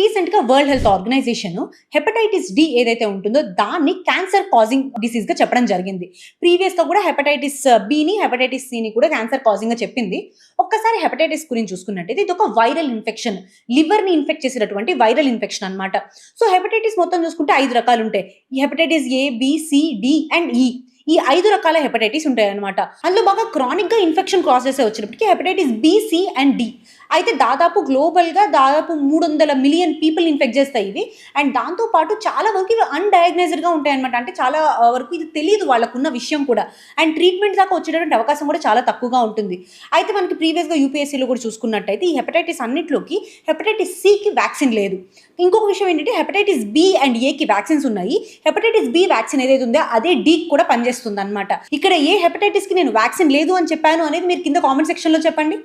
రీసెంట్గా world health organisation hepatitis D ఏదైతే ఉంటుందో దాన్ని క్యాన్సర్ కాజింగ్ డిసీజ్గా చెప్పడం జరిగింది. ప్రీవియస్గా కూడా హెపటైటిస్ బిని హెపటైటిస్ సిని కూడా క్యాన్సర్ కాజింగ్గా చెప్పింది. ఒక్కసారి హెపటైటిస్ గురించి చూసుకున్నట్టయితే ఇది ఒక వైరల్ ఇన్ఫెక్షన్ లివర్ని ఇన్ఫెక్ట్ చేసేటటువంటి వైరల్ ఇన్ఫెక్షన్ అన్నమాట. సో హెపటైటిస్ మొత్తం చూసుకుంటే ఐదు రకాలు ఉంటాయి. Hepatitis A B C D and E E ఐదు రకాల హెపటైటిస్ ఉంటాయి అనమాట అందులో బాగా క్రానిక్గా ఇన్ఫెక్షన్ ఇన్ఫెక్షన్ చేసే వచ్చినప్పటికీ hepatitis B C and D. అయితే దాదాపు గ్లోబల్గా దాదాపు మూడు వందల మిలియన్ పీపుల్ ఇన్ఫెక్ట్ చేస్తాయి ఇవి. అండ్ దాంతోపాటు చాలా వరకు ఇవి అన్డయాగ్నైజ్డ్గా ఉంటాయన్నమాట. అంటే చాలా వరకు ఇది తెలియదు వాళ్ళకున్న విషయం కూడా. అండ్ ట్రీట్మెంట్ దాకా వచ్చేటటువంటి అవకాశం కూడా చాలా తక్కువగా ఉంటుంది. అయితే మనకి ప్రీవియస్గా యూపీఎస్సీలో కూడా చూసుకున్నట్టయితే ఈ హెపటైటిస్ అన్నింటిలోకి హెపటైటిస్ సికి వ్యాక్సిన్ లేదు. ఇంకొక విషయం ఏంటంటే హెపటైటిస్ బి అండ్ ఏకి వ్యాక్సిన్స్ ఉన్నాయి. హెపటైటిస్ బి వ్యాక్సిన్ ఏదైతే ఉందో అదే డీకి కూడా పనిచేస్తుంది అనమాట ఇక్కడ ఏ హెపటైటిస్కి నేను వ్యాక్సిన్ లేదు అని చెప్పాను అనేది మీరు కింద కామెంట్ సెక్షన్లో చెప్పండి.